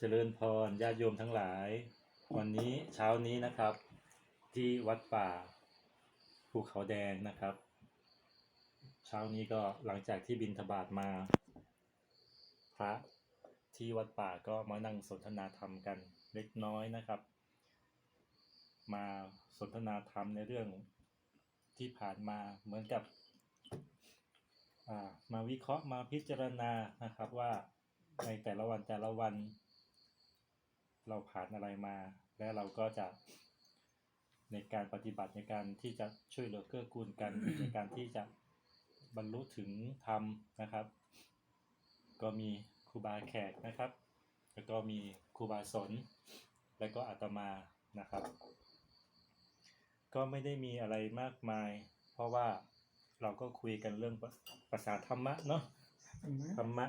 เจริญพรญาติโยมทั้งหลาย วันนี้เช้านี้นะครับ ที่วัดป่าภูเขาแดงนะครับ เช้านี้ก็หลังจากที่บินทบาทมา พระที่วัดป่าก็มานั่งสนทนาธรรมกันเล็กน้อยนะครับ มาสนทนาธรรมในเรื่องที่ผ่านมาเหมือนกับมาวิเคราะห์มาพิจารณานะครับว่าในแต่ละวันแต่ละวัน เราผ่านอะไรมา และเราก็จะ ในการปฏิบัติในการที่จะช่วยเหลือเกื้อกูลกัน ในการที่จะบรรลุถึงธรรมนะครับ ก็มีครูบาแขกนะครับ แล้วก็มีครูบาสน และก็อาตมานะครับ ก็ไม่ได้มีอะไรมากมาย เพราะว่าเราก็คุยกันเรื่องภาภาษาธรรมะเนาะธรรมะ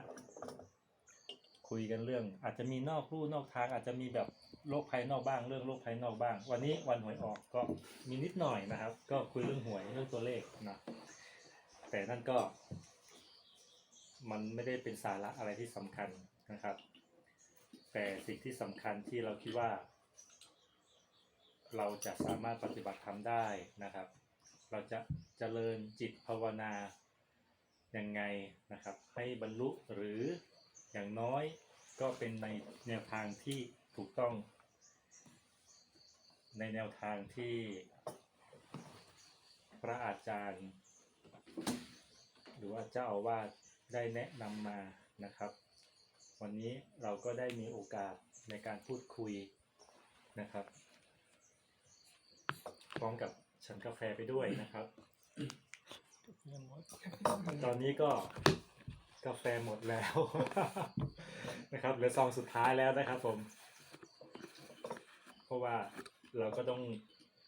คุยกันเรื่อง อาจจะมีนอกลู่นอกทาง อาจจะมีแบบโลกภายนอกบ้าง เรื่องโลกภายนอกบ้าง วันนี้วันหวยออกก็มีนิดหน่อยนะครับ ก็คุยเรื่องหวยเรื่องตัวเลขนะแต่นั่นก็ มันไม่ได้เป็นสาระอะไรที่สำคัญนะครับ แต่สิ่งที่สำคัญที่เราคิดว่า เราจะสามารถปฏิบัติธรรมได้นะครับ เราจะเจริญจิตภาวนายังไงนะครับ ให้บรรลุหรือ อย่างน้อยก็เป็นในแนวทางที่ถูกต้อง ในแนวทางที่พระอาจารย์ หรือว่าเจ้าอาวาสได้แนะนำมานะครับ วันนี้เราก็ได้มีโอกาสในการพูดคุยนะครับ พร้อมกับฉันกาแฟไปด้วยนะครับ ตอนนี้ก็ กาแฟหมดแล้ว นะครับเหลือซองสุดท้ายแล้วนะครับผม เพราะว่าเราก็ต้อง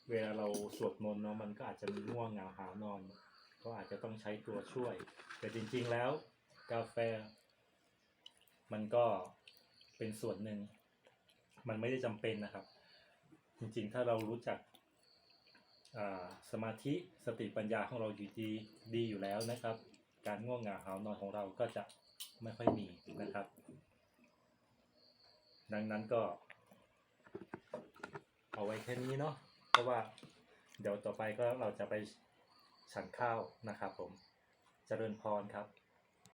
เวลาเราสวดมนต์เนาะมันก็อาจจะมีง่วงเหงาหานอน ก็อาจจะต้องใช้ตัวช่วย แต่จริงๆแล้ว กาแฟ มันก็เป็นส่วนหนึ่ง มันไม่ได้จำเป็นนะครับ จริงๆ ถ้าเรารู้จักสมาธิสติปัญญาของเราอยู่ดีดีอยู่แล้วนะครับ การง่วงเหงาหาวนอนของเราก็จะไม่ค่อยมีนะครับ ดังนั้นก็ เอาไว้แค่นี้เนาะเพราะว่าเดี๋ยวต่อไปก็เราจะไปฉันข้าวนะครับผมเจริญพรครับ